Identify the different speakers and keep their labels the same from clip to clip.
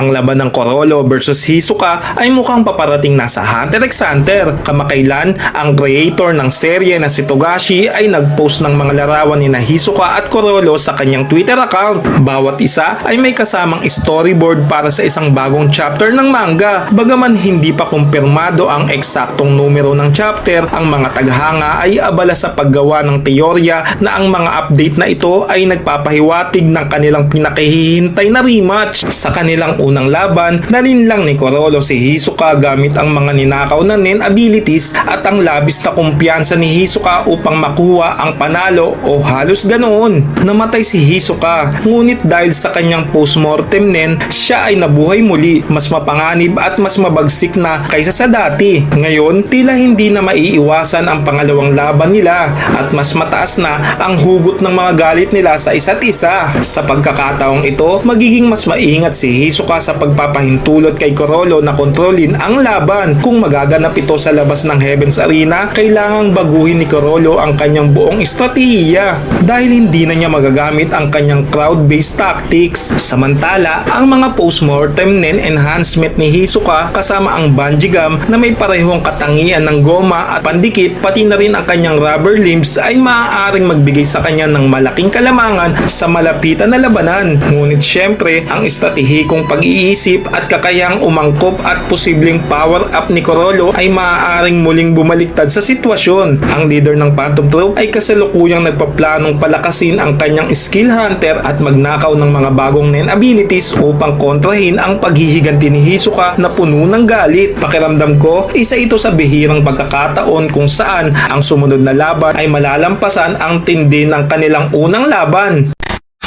Speaker 1: Ang laban ng Corolo versus Hisoka ay mukhang paparating na sa Hunter x Hunter. Kamakailan, ang creator ng serye na si Togashi ay nagpost ng mga larawan ni na Hisoka at Corolo sa kanyang Twitter account. Bawat isa ay may kasamang storyboard para sa isang bagong chapter ng manga. Bagaman hindi pa kumpirmado ang eksaktong numero ng chapter, ang mga taghanga ay abala sa paggawa ng teorya na ang mga update na ito ay nagpapahiwatig ng kanilang pinakahihintay na rematch. Sa kanilang unang laban, nalinlang ni Corolo si Hisoka gamit ang mga ninakaw na nen abilities at ang labis na kumpiyansa ni Hisoka upang makuha ang panalo o halos ganoon. Namatay si Hisoka, ngunit dahil sa kanyang postmortem nen, siya ay nabuhay muli, mas mapanganib at mas mabagsik na kaysa sa dati. Ngayon, tila hindi na maiiwasan ang pangalawang laban nila at mas mataas na ang hugot ng mga galit nila sa isa't isa. Sa pagkakataong ito, magiging mas maingat si Hisoka sa pagpapahintulot kay Corolo na kontrolin ang laban. Kung magaganap ito sa labas ng Heavens Arena, kailangang baguhin ni Corolo ang kanyang buong estratehiya dahil hindi na niya magagamit ang kanyang crowd-based tactics. Samantala, ang mga postmortem nen enhancement ni Hisoka kasama ang bungee gum na may parehong katangian ng goma at pandikit pati na rin ang kanyang rubber limbs ay maaaring magbigay sa kanya ng malaking kalamangan sa malapitan na labanan. Ngunit syempre, ang estratehikong pag-iisip at kakayang umangkop at posibleng power up ni Corolo ay maaaring muling bumaliktad sa sitwasyon. Ang leader ng Phantom Troop ay kasalukuyang nagpaplanong palakasin ang kanyang skill hunter at magnakaw ng mga bagong nen abilities upang kontrahin ang paghihiganti ni Hisoka na puno ng galit. Pakiramdam ko, isa ito sa bihirang pagkakataon kung saan ang sumunod na laban ay malalampasan ang tindi ng kanilang unang laban.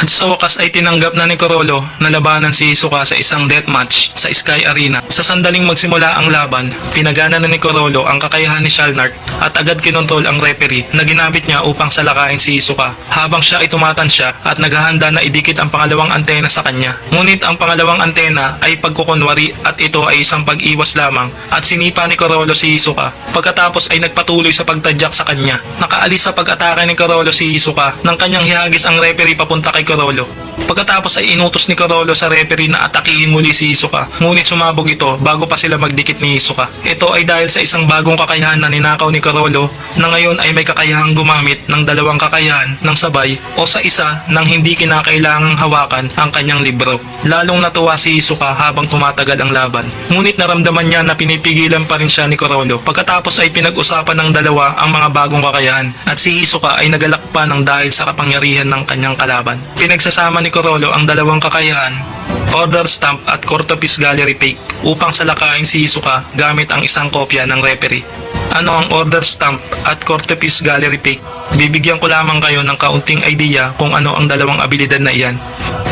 Speaker 1: At sa wakas ay tinanggap na ni Corolo na labanan si Hisoka sa isang deathmatch sa Sky Arena. Sa sandaling magsimula ang laban, pinagana na ni Corolo ang kakayahan ni Shalnart at agad kinontrol ang referee na ginamit niya upang salakayin si Hisoka habang siya ay tumatansya at naghahanda na idikit ang pangalawang antena sa kanya. Ngunit ang pangalawang antena ay pagkukunwari at ito ay isang pag-iwas lamang at sinipa ni Corolo si Hisoka pagkatapos ay nagpatuloy sa pagtadyak sa kanya. Nakaalis sa pag-atake ni Corolo si Hisoka nang kanyang hihagis ang referee papunta kay Corolo. Pagkatapos ay inutos ni Corolo sa referee na atakihin muli si Hisoka. Ngunit sumabog ito bago pa sila magdikit ni Hisoka. Ito ay dahil sa isang bagong kakayahan na ninakaw ni Corolo na ngayon ay may kakayahang gumamit ng dalawang kakayahan ng sabay o sa isa nang hindi kinakailangang hawakan ang kanyang libro. Lalong natuwa si Hisoka habang tumatagal ang laban. Ngunit naramdaman niya na pinipigilan pa rin siya ni Corolo. Pagkatapos ay pinag-usapan ng dalawa ang mga bagong kakayahan at si Hisoka ay nagalak pa ng dahil sa kapangyarihan ng kanyang kalaban. Pinagsasama ni Corolo ang dalawang kakayahan Order Stamp at Cortopis Gallery Fake upang salakayin si Hisoka gamit ang isang kopya ng referee. Ano ang Order Stamp at Cortopis Gallery Fake? Bibigyan ko lamang kayo ng kaunting idea kung ano ang dalawang abilidad na iyan.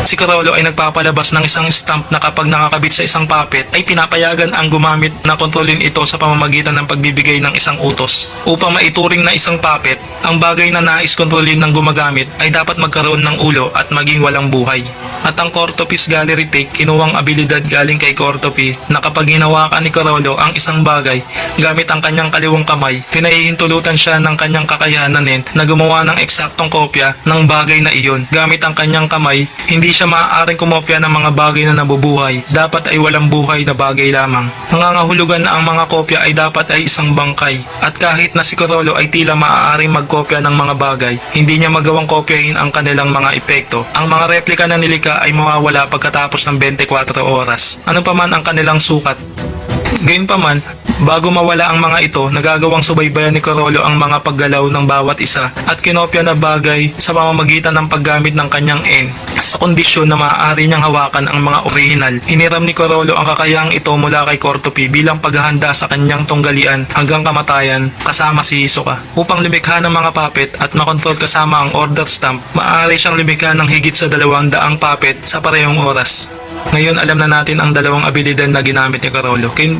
Speaker 1: Si Carolo ay nagpapalabas ng isang stamp na kapag nakakabit sa isang puppet ay pinapayagan ang gumamit na kontrolin ito sa pamamagitan ng pagbibigay ng isang utos. Upang maituring na isang puppet, ang bagay na nais kontrolin ng gumagamit ay dapat magkaroon ng ulo at maging walang buhay. At ang Cortopis Gallery Pick, kinuwang abilidad galing kay Cortopi na kapag hinawakan ni Carolo ang isang bagay gamit ang kanyang kaliwang kamay, pinahihintulutan siya ng kanyang kakayanan na gumawa ng eksaktong kopya ng bagay na iyon. Gamit ang kanyang kamay, hindi siya maaaring kumopya ng mga bagay na nabubuhay. Dapat ay walang buhay na bagay lamang. Nangangahulugan na ang mga kopya ay dapat ay isang bangkay. At kahit na si Corolo ay tila maaaring magkopya ng mga bagay, hindi niya magawang kopyahin ang kanilang mga epekto. Ang mga replika na nilika ay mawawala pagkatapos ng 24 oras. Ano pa man ang kanilang sukat. Gayunpaman, bago mawala ang mga ito, nagagawang subaybayan ni Carolo ang mga paggalaw ng bawat isa at kinopya na bagay sa pamamagitan ng paggamit ng kanyang N sa kondisyon na maaari niyang hawakan ang mga original. Hiniram ni Carolo ang kakayahang ito mula kay Cortopi bilang paghahanda sa kanyang tunggalian hanggang kamatayan kasama si Hisoka. Upang lumikha ng mga puppet at makontrol kasama ang order stamp, maaari siyang lumikha ng higit sa dalawang daang puppet sa parehong oras. Ngayon alam na natin ang dalawang abilidad na ginamit ni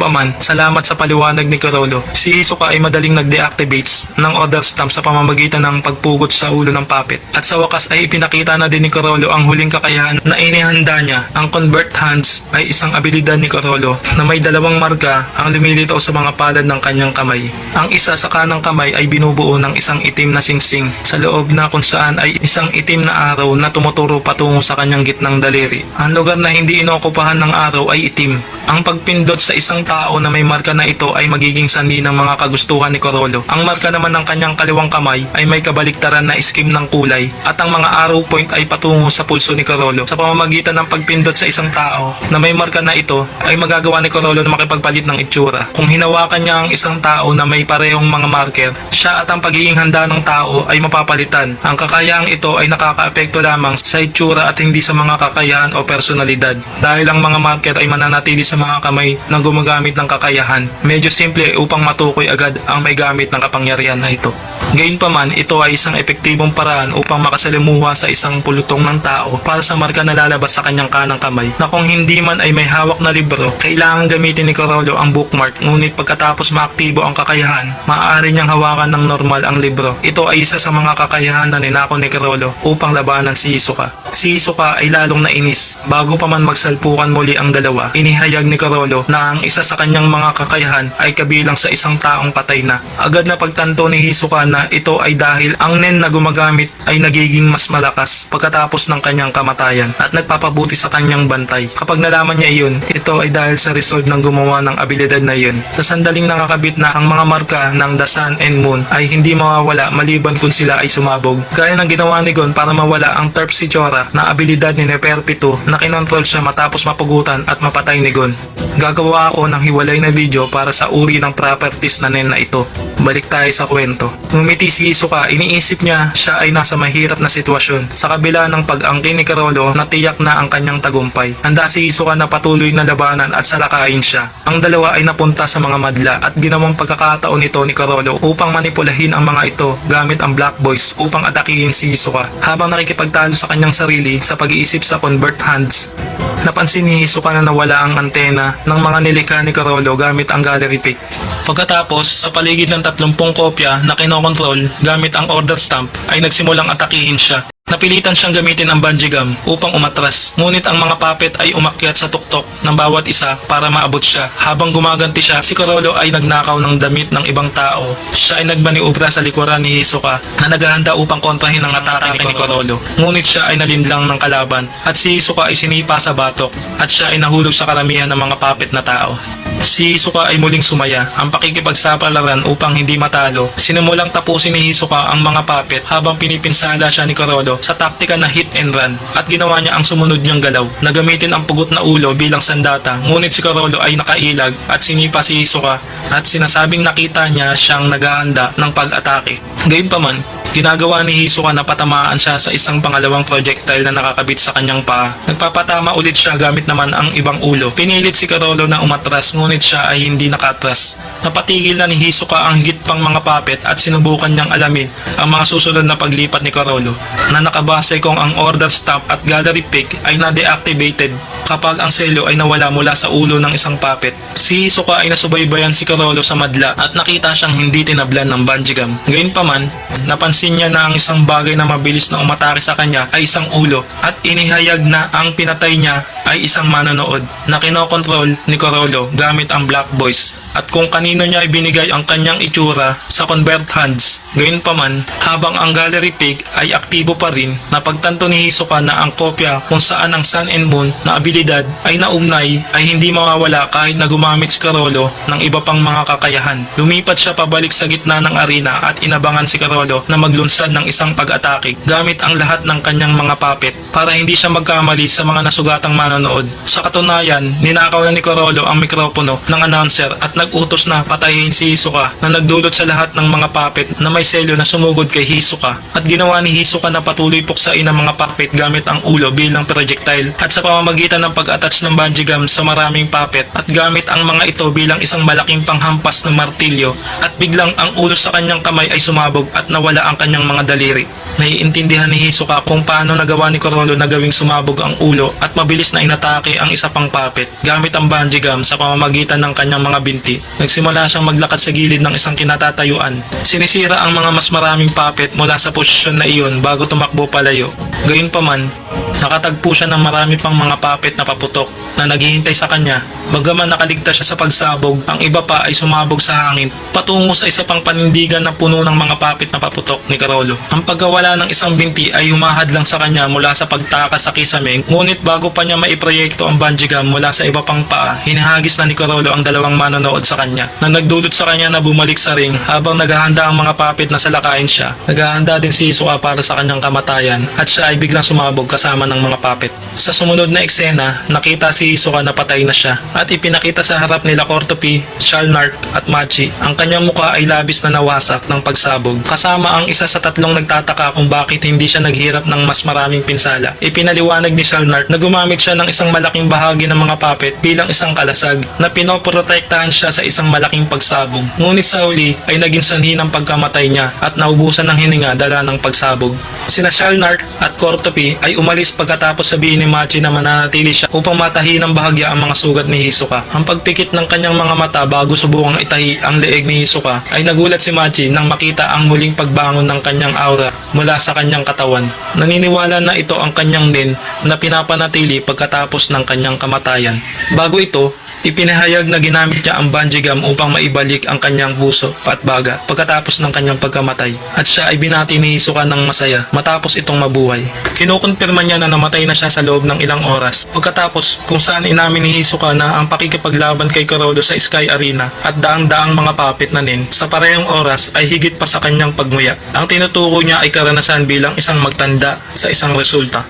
Speaker 1: Kayunpaman, salamat sa paliwanag ni Carolo, si Hisoka ay madaling nag-deactivates ng order stamp sa pamamagitan ng pagpugot sa ulo ng puppet. At sa wakas ay ipinakita na din ni Carolo ang huling kakayahan na inihanda niya. Ang Convert Hands ay isang abilidad ni Carolo na may dalawang marka ang lumilitaw sa mga palad ng kanyang kamay. Ang isa sa kanang kamay ay binubuo ng isang itim na singsing sa loob na kung saan ay isang itim na araw na tumuturo patungo sa kanyang gitnang daliri. Ang lugar na hindi inokupahan ng araw ay itim. Ang pagpindot sa isang tao na may marka na ito ay magiging sanhi ng mga kagustuhan ni Corolo. Ang marka naman ng kanyang kaliwang kamay ay may kabaliktaran na iskim ng kulay at ang mga arrow point ay patungo sa pulso ni Corolo. Sa pamamagitan ng pagpindot sa isang tao na may marka na ito ay magagawa ni Corolo na makipagpalit ng itsura. Kung hinawakan niya ang isang tao na may parehong mga marker, siya at ang pagiging handa ng tao ay mapapalitan. Ang kakayahang ito ay nakakaapekto lamang sa itsura at hindi sa mga kakayahan o personalidad. Dahil ang mga marker ay mananatili sa mga kamay na gumagamit ng kakayahan. Medyo simple upang matukoy agad ang may gamit ng kapangyarihan na ito. Gayunpaman, ito ay isang epektibong paraan upang makasalimuha sa isang pulutong ng tao para sa marka na lalabas sa kanyang kanang kamay na kung hindi man ay may hawak na libro, kailangan gamitin ni Corollo ang bookmark ngunit pagkatapos maaktibo ang kakayahan, maaari niyang hawakan ng normal ang libro. Ito ay isa sa mga kakayahan na ninako ni Corollo upang labanan si Isuka. Si Isuka ay lalong nainis. Bago pa man magsalpukan muli ang dalawa, inihayag ni Corollo na ang isa sa kanyang mga kakayahan ay kabilang sa isang taong patay na. Agad na pagtanto ni Hisoka na ito ay dahil ang nen na gumagamit ay nagiging mas malakas pagkatapos ng kanyang kamatayan at nagpapabuti sa kanyang bantay. Kapag nalaman niya iyon, ito ay dahil sa result ng gumawa ng abilidad na iyon. Sa sandaling nakakabit na ang mga marka ng The Sun and Moon ay hindi mawawala maliban kung sila ay sumabog. Gaya ng ginawa ni Gon para mawala ang Terpsichore na abilidad ni Neferpitu na kinontrol siya matapos mapugutan at mapatay ni Gon. Gagawa ako ng hiwalay na video para sa uri ng properties na nen na ito. Balik tayo sa kwento. Ngumiti si Isuka, iniisip niya siya ay nasa mahirap na sitwasyon. Sa kabila ng pag-angkin ni Carolo, natiyak na ang kanyang tagumpay. Handa si Isuka na patuloy na labanan at salakayin siya. Ang dalawa ay napunta sa mga madla at ginawang pagkakataon ito ni Carolo upang manipulahin ang mga ito gamit ang Black Boys upang atakihin si Isuka. Habang nakikipagtalo sa kanyang sarili sa pag-iisip sa convert hands, Napansin ni Isuka na nawala ang antena ng mga nilikha ni Carolo gamit ang gallery pick. Pagkatapos, sa paligid ng 30 kopya na kinokontrol gamit ang order stamp ay nagsimulang atakihin siya. Napilitan siyang gamitin ang bungee gum upang umatras. Ngunit ang mga puppet ay umakyat sa tuktok ng bawat isa para maabot siya. Habang gumaganti siya, si Corolo ay nagnakaw ng damit ng ibang tao. Siya ay nagmaniobra sa likuran ni Hisoka na naghahanda upang kontrahin ang atake ni Corolo. Ngunit siya ay nalinlang ng kalaban at si Hisoka ay sinipa sa batok at siya ay nahulog sa karamihan ng mga puppet na tao. Si Hisoka ay muling sumaya ang pakikipagsapalaran upang hindi matalo. Sinimulang tapusin ni Hisoka ang mga puppet habang pinipinsala siya ni Corolo sa taktika na hit and run at ginawa niya ang sumunod niyang galaw na gamitin ang pugot na ulo bilang sandata. Ngunit si Corolo ay nakailag at sinipa si Hisoka at sinasabing nakita niya siyang naghahanda ng pag-atake. Gayunpaman, Ginagawa ni Hisoka na patamaan siya sa isang pangalawang projectile na nakakabit sa kanyang paa. Nagpapatama ulit siya gamit naman ang ibang ulo. Pinilit si Carolo na umatras ngunit siya ay hindi nakatras. Napatigil na ni Hisoka ang higit pang mga puppet at sinubukan niyang alamin ang mga susunod na paglipat ni Carolo na nakabase kung ang order stop at gallery pick ay na-deactivated kapag ang selo ay nawala mula sa ulo ng isang puppet. Si Hisoka ay nasubaybayan si Carolo sa madla at nakita siyang hindi tinablan ng bungee gum. Gayunpaman, napansin niya na ang isang bagay na mabilis na umatake sa kanya ay isang ulo at inihayag na ang pinatay niya ay isang manonood na kinokontrol ni Corolo gamit ang Black Boys at kung kanino niya ibinigay ang kanyang itsura sa convert hands. Gayunpaman, habang ang gallery pick ay aktibo pa rin, napagtanto ni Hisoka na ang kopya kung saan ang Sun and Moon na abilidad ay naugnay ay hindi mawawala kahit na gumamit si Carolo ng iba pang mga kakayahan. Lumipat siya pabalik sa gitna ng arena at inabangan si Carolo na maglunsad ng isang pag-atake gamit ang lahat ng kanyang mga puppet para hindi siya magkamali sa mga nasugatang manonood. Sa katunayan, ninakaw na ni Carolo ang mikropono ng announcer at nag-utos na patayin si Hisoka na nagdulot sa lahat ng mga puppet na may selyo na sumugod kay Hisoka at ginawa ni Hisoka na patuloy puksain ang mga puppet gamit ang ulo bilang projectile at sa pamamagitan ng pag-attach ng bungee gum sa maraming puppet at gamit ang mga ito bilang isang malaking panghampas ng martilyo at biglang ang ulo sa kanyang kamay ay sumabog at nawala ang kanyang mga daliri. Naiintindihan ni Hisoka kung paano nagawa ni Corolo na gawing sumabog ang ulo at mabilis na inatake ang isa pang puppet gamit ang bungee gum sa pamamagitan ng kanyang mga binti. Nagsimula siyang maglakad sa gilid ng isang kinatatayuan. Sinisira ang mga mas maraming puppet mula sa posisyon na iyon bago tumakbo palayo. Gayunpaman, nakatagpo siya ng marami pang mga puppet na paputok na naghihintay sa kanya. Bagaman nakaligtas siya sa pagsabog, ang iba pa ay sumabog sa hangin patungo sa isa pang panindigan na puno ng mga puppet na paputok ni Carolo. Ang pagkawala ng isang binti ay humahad lang sa kanya mula sa pagtakas sa kisame ngunit bago pa niya maiproyekto ang gum mula sa iba pang paa, hinahagis na ni Corolo ang dalawang manonood sa kanya na nagdulot sa kanya na bumalik sa ring habang naghahanda ang mga papit na salakayin siya. Naghahanda din si Isuka para sa kanyang kamatayan at siya ay biglang sumabog kasama ng mga papit. Sa sumunod na eksena, nakita si Isuka na patay na siya at ipinakita sa harap nila Cortopi, Shalnark at Machi. Ang kanyang mukha ay labis na nawasak ng pagsabog kasama ang isa sa tatlong nagtataka kung bakit hindi siya naghirap ng mas maraming pinsala. Ipinaliwanag ni Shalnark na gumamit siya ng isang malaking bahagi ng mga papet bilang isang kalasag na pinoprotektahan siya sa isang malaking pagsabog. Ngunit sa huli ay naging sanhi ng pagkamatay niya at naubusan ng hininga dala ng pagsabog. Sina Shalnark at Cortopi ay umalis pagkatapos sabihin ni Machi na mananatili siya upang matahi ng bahagya ang mga sugat ni Hisoka. Ang pagpikit ng kanyang mga mata bago subukang itahi ang leeg ni Hisoka ay nagulat si Machi nang makita ang muling pagbangon ng kanyang aura mula sa kanyang katawan. Naniniwala na ito ang kanyang nin na pinapanatili pagkatapos ng kanyang kamatayan. Bago ito, Ipinahayag na ginamit niya ang bungee upang maibalik ang kanyang puso at baga pagkatapos ng kanyang pagkamatay at siya ay binati ni Hisoka ng masaya matapos itong mabuhay. Kinukumpirma niya na namatay na siya sa loob ng ilang oras pagkatapos kung saan inamin ni Hisoka na ang pakikipaglaban kay Kurodo sa Sky Arena at daang-daang mga papit na nin sa parehong oras ay higit pa sa kanyang pagmuya. Ang tinutuko niya ay karanasan bilang isang magtanda sa isang resulta.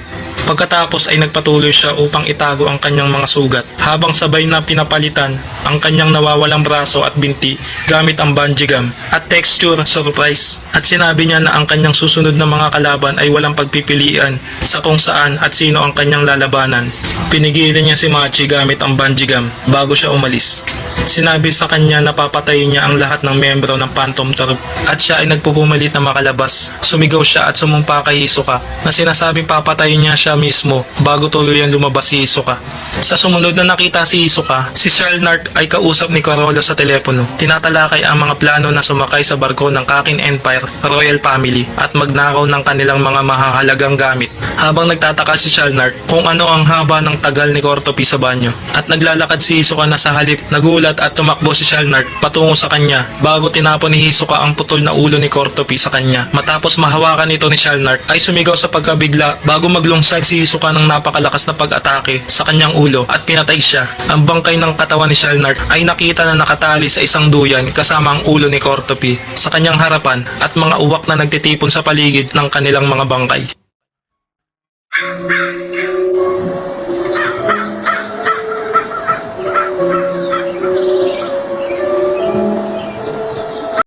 Speaker 1: Pagkatapos ay nagpatuloy siya upang itago ang kanyang mga sugat habang sabay na pinapalitan ang kanyang nawawalang braso at binti gamit ang bungee gum at texture surprise. At sinabi niya na ang kanyang susunod na mga kalaban ay walang pagpipilian sa kung saan at sino ang kanyang lalabanan. Pinigilan niya si Machi gamit ang bungee gum bago siya umalis. Sinabi sa kanya na papatayin niya ang lahat ng membro ng Phantom Troop at siya ay nagpupumalit na makalabas. Sumigaw siya at sumumpa kay Hisoka na sinasabing papatayin niya siya mismo bago tuluyan lumabas si Hisoka. Sa sumunod na nakita si Hisoka, si Shalnark ay kausap ni Corolo sa telepono. Tinatalakay ang mga plano na sumakay sa barko ng Kakin Empire Royal Family at magnakaw ng kanilang mga mahahalagang gamit. Habang nagtataka si Shalnark kung ano ang haba ng tagal ni Cortopi sa banyo. At naglalakad si Hisoka na sa halip, nagulat at tumakbo si Shalnark patungo sa kanya bago tinapon ni Hisoka ang putol na ulo ni Cortopi sa kanya. Matapos mahawakan ito ni Shalnark ay sumigaw sa pagkabigla bago maglungsad si Hisoka ng napakalakas na pag-atake sa kanyang ulo at pinatay siya. Ang bangkay ng katawan ni Shalnark ay nakita na nakatali sa isang duyan kasama ang ulo ni Cortopi sa kanyang harapan at mga uwak na nagtitipon sa paligid ng kanilang mga bangkay.